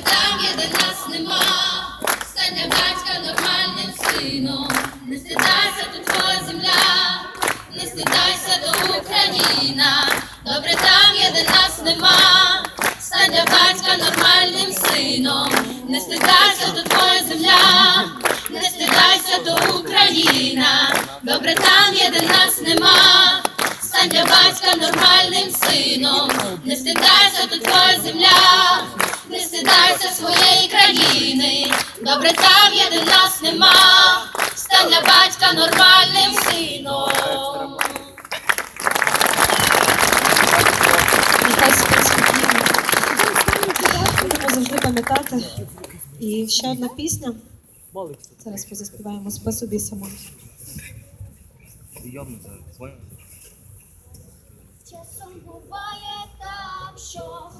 там є, нас нема. Стань батька нормальним сином. Не стидайся, тут твоя земля, не стидайся до Україна. Добре там є, де нас нема. Стань для батька нормальним сином. Не стидайся, тут твоя земля, не стидайся до Україна. Добре там де нас нема. Стань для батька нормальним сином. Не стидайся, тут твоя земля, не стидайся своєї країни. Добре там є, де нас нема. Стань для батька нормальним сином. Завжди пам'ятати. І ще одна пісня. Зараз позаспіваємо спасибі сама. Йобнуться, понял? Часом буває так, що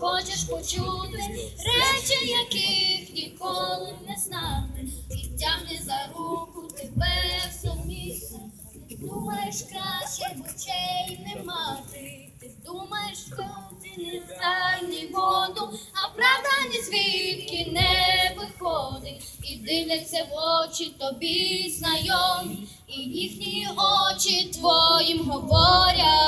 хочеш почути речі, яких ніколи не знати, і тягне за руку тебе все місце. Ти думаєш краще очей не мати. Ти думаєш, що ти не знай воду, а правда ні звідки не виходить. І дивляться в очі тобі знайомі, і їхні очі твоїм говорять.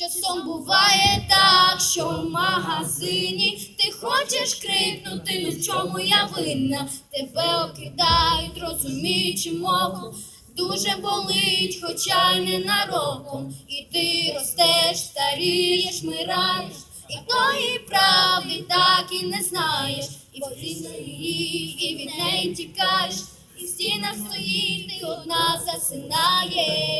Часом буває так, що в магазині ти хочеш крикнути, ну чому я винна, тебе окидають, розуміючи мову. Дуже болить, хоча й ненароком, і ти ростеш, старієш, мираєш, і тої правди так і не знаєш, і потрібно її, і від неї тікаєш, і в стінах стоїть, ти одна засинаєш.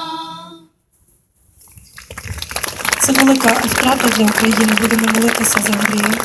Це велика втрата для України. Будемо молитися за Андрія.